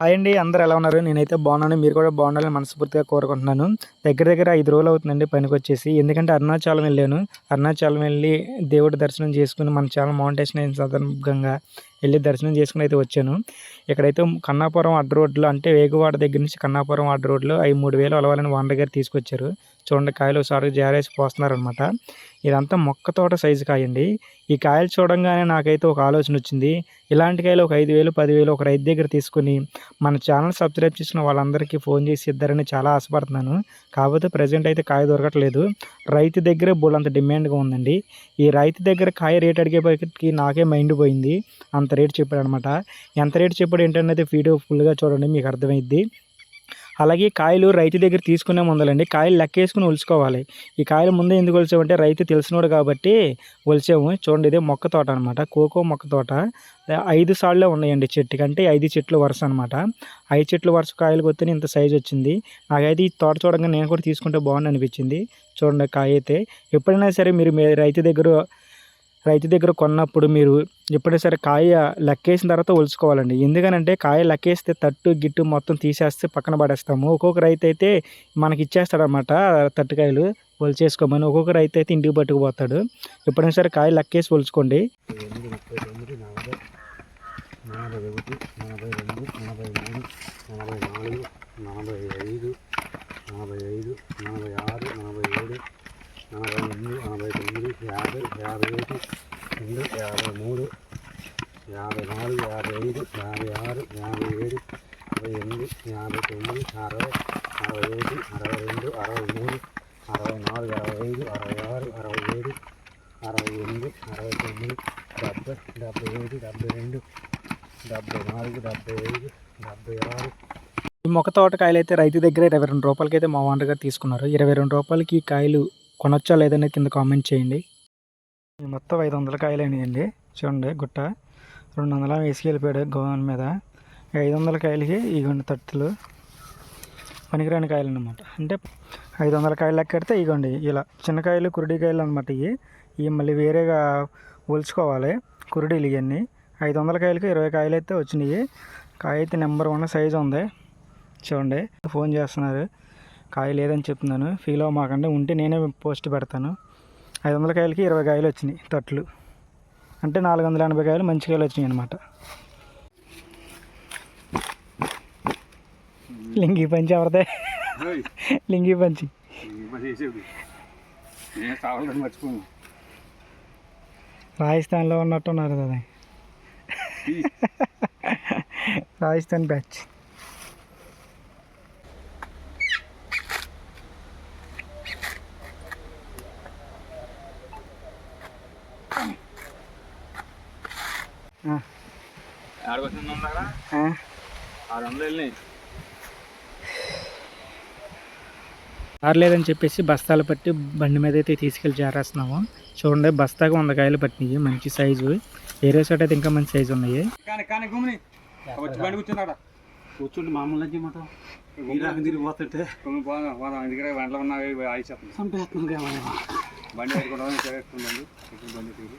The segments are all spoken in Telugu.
హాయ్ అండి అందరూ ఎలా ఉన్నారు? నేనైతే బాగున్నాను. మీరు కూడా బాగుండాలని మనస్ఫూర్తిగా కోరుకుంటున్నాను. దగ్గర దగ్గర ఐదు రోజులు అవుతుందండి పనికి వచ్చేసి ఎందుకంటే అరుణాచలం వెళ్ళాను. అరుణాచలం వెళ్ళి దేవుడి దర్శనం చేసుకుని మన చాలా మౌంటేషన్ అయిన సందర్భంగా వెళ్ళి దర్శనం చేసుకుని అయితే వచ్చాను. ఇక్కడైతే కన్నాపురం అడ్డ రోడ్లో అంటే వేగువాడ దగ్గర నుంచి కన్నాపురం అడ్డ రోడ్లో అవి మూడు వేలు అలవాలని వంద గారు తీసుకొచ్చారు. చూడండి కాయలు ఒకసారి జారేసి పోస్తున్నారనమాట ఇదంతా మొక్క తోట సైజు కాయ అండి ఈ కాయలు చూడంగానే నాకైతే ఒక ఆలోచన వచ్చింది. ఇలాంటి కాయలు ఒక ఐదు వేలు పదివేలు ఒక రైతు దగ్గర తీసుకుని మన ఛానల్ సబ్స్క్రైబ్ చేసిన వాళ్ళందరికీ ఫోన్ చేసి ఇద్దరని చాలా ఆశపడుతున్నాను. కాకపోతే ప్రజెంట్ అయితే కాయ దొరకట్లేదు. రైతు దగ్గర బుల్ అంత డిమాండ్గా ఉందండి. ఈ రైతు దగ్గర కాయ రేట్ అడిగేపటికి నాకే మైండ్ పోయింది. అంత రేట్ చెప్పాడు అనమాట ఎంత రేట్ చెప్పాడు ఏంటనేది వీడియో ఫుల్గా చూడండి మీకు అర్థమైద్ది. అలాగే కాయలు రైతు దగ్గర తీసుకునే ముందలండి కాయలు లెక్కేసుకుని ఒలుచుకోవాలి ఈ కాయలు ముందే ఎందుకు ఒలిచామంటే రైతు తెలిసినోడు కాబట్టి ఒలిచాము. చూడండి ఇదే మొక్క తోట అనమాట కోకో మొక్క తోట. ఐదు సార్లే ఉన్నాయండి చెట్టు అంటే ఐదు చెట్లు వరుస అనమాట ఐదు చెట్లు వరుస కాయలు కొత్తని ఇంత సైజు వచ్చింది. నాకైతే ఈ తోట చూడంగా నేను కూడా తీసుకుంటే బాగుంది అనిపించింది. చూడండి కాయ అయితే ఎప్పుడైనా సరే మీరు మీ రైతు దగ్గర రైతు దగ్గర కొన్నప్పుడు మీరు ఎప్పుడైనా సరే కాయ లెక్కేసిన తర్వాత ఒలుచుకోవాలండి ఎందుకనంటే కాయ లెక్కేస్తే తట్టు గిట్టు మొత్తం తీసేస్తే పక్కన పడేస్తాము. ఒక్కొక్క రైతు అయితే మనకి ఇచ్చేస్తాడనమాట తట్టుకాయలు ఒలిచేసుకోమని. ఒక్కొక్క రైతు అయితే ఇంటికి పట్టుకుపోతాడు. ఎప్పుడైనా సరే కాయ లెక్కేసి ఒలుచుకోండి ఎనిమిది ముప్పై తొమ్మిది నలభై నలభై ఒకటి నలభై రెండు నలభై మూడు నలభై నాలుగు నలభై ఐదు నలభై ఐదు నలభై ఆరు నలభై ఏడు నలభై ఎనిమిది నలభై తొమ్మిది యాభై యాభై ఒకటి రెండు యాభై మూడు యాభై నాలుగు యాభై ఐదు యాభై ఆరు యాభై ఏడు అరవై ఎనిమిది యాభై తొమ్మిది అరవై అరవై ఒకటి అరవై రెండు అరవై మూడు అరవై నాలుగు అరవై ఐదు అరవై ఆరు అరవై ఏడు అరవై ఎనిమిది అరవై తొమ్మిది డెబ్బై డెబ్బై ఏడు డెబ్బై రెండు డెబ్బై నాలుగు డెబ్బై ఐదు డెబ్బై ఆరు. ఈ మొక్క తోటకాయలు అయితే రైతు దగ్గర ఇరవై రెండు రూపాయలకి అయితే మా ఓనర్ గారు తీసుకున్నారు. ఇరవై రెండు రూపాయలకి ఈ కాయలు కొనొచ్చా లేదనేది కింద కామెంట్ చేయండి. మొత్తం ఐదు వందల కాయలు అయినాయండి చూడండి గుట్ట. రెండు వందల వేసుకెళ్ళిపోయాడు గోవన్ మీద. ఐదు వందల కాయలకి ఇగోండి తట్టులు. పనికిరాని కాయలు అనమాట అంటే ఐదు వందల కాయలు లెక్కెడితే ఇగోండి ఇలా చిన్న కాయలు కురుడి కాయలు అనమాట ఇవి. ఇవి మళ్ళీ వేరేగా ఒలుచుకోవాలి కురుడీలు ఇవన్నీ. ఐదు వందల కాయలకి ఇరవై కాయలు అయితే వచ్చినాయి. కాయ అయితే నెంబర్ వన్ సైజు ఉంది. చూడండి ఫోన్ చేస్తున్నారు. కాయ లేదని చెప్తున్నాను. ఫీల్ అవ్వమాకండి. ఉంటే నేనే పోస్ట్ పెడతాను. ఐదు వందల కాయలకి ఇరవై కాయలు వచ్చినాయి తట్లు. అంటే నాలుగు వందల ఎనభై కాయలు మంచి కాయలు వచ్చినాయి అనమాట లింగి పంచి ఎవరిదే? లింగి పంచి. రాజస్థాన్లో ఉన్నట్టున్నారు కదా. రాజస్థాన్ బ్యాచ్. ఆ, ఆడకొచ్చింది ఉందా ఆ. ఆరు వందలు వెళ్ళినాయి కారు లేదని చెప్పేసి బస్తాలు పట్టి బండి మీద అయితే తీసుకెళ్ళి చేరేస్తున్నాము చూడండి బస్తాకు వంద కాయలు పట్టినాయి. మంచి సైజు. వేరే చోట అయితే ఇంకా మంచి సైజు ఉన్నాయి. కూర్చుంటే మామూలు తిరిగిపోతుంటే అందుకే వంటలు చంపేస్తుంది బండి బండి తిరిగి.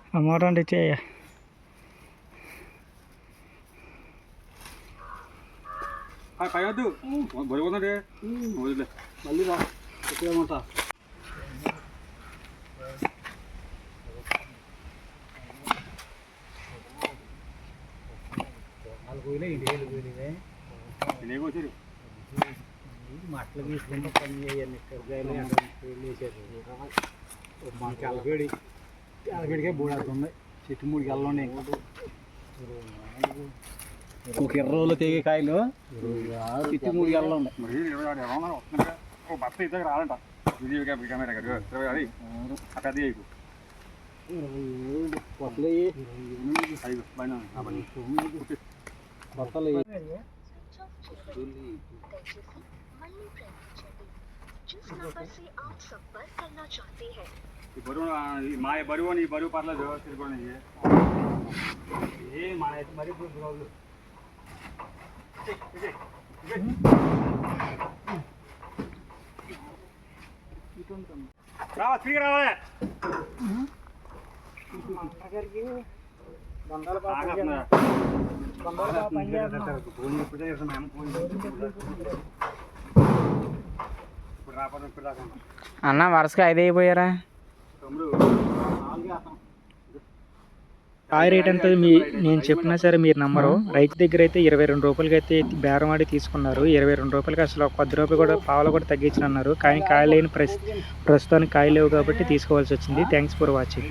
అంటే ఇచ్చేయ పై వద్దు వదిలే మళ్ళీ రా ఎక్కడేమంటా మట్టలు తీసుకుంటే పని చేయాలి మనకి అలగడి అలగడికే బోడాడుతుంది చెట్టు మూడు గెలలు ఉన్నాయి. ఒక ఇరవై రోజులు తెగే కాయలు. చెట్టు మూడు గెలలు బస్త అయితే రాలంట పెద్ద. బట్టలు जिस नंबर से आप संपर्क करना चाहते हैं ఈ బరువు ఆ, ఈ మా బరువు అని ఈ బరువు పర్లేదు తిరుగుకోండి ఏ మన అయితే మరీ రోజులు రావా తిరిగి రావాలి ఆగట్లా. ఫోన్ ఇప్పుడే చేస్తున్నా, అమ్మ ఫోన్ చేస్తుంది. ఇప్పుడు రాపడం ఇప్పుడు దాకా అన్న వరుసగా ఐదు అయిపోయారా. కాయ రేట్ ఎంత? మీ నేను చెప్పినా సరే మీరు నమ్మరు. రైతు దగ్గర అయితే ఇరవై రెండు రూపాయలకి అయితే బేరం ఆడి తీసుకున్నారు. ఇరవై రెండు రూపాయలకి అసలు ఒక పది రూపాయలు కూడా పావులు కూడా తగ్గించిన అన్నారు కానీ కాయ లేని ప్రస్తుతానికి కాయ లేవు కాబట్టి తీసుకోవాల్సి వచ్చింది. Thanks for watching.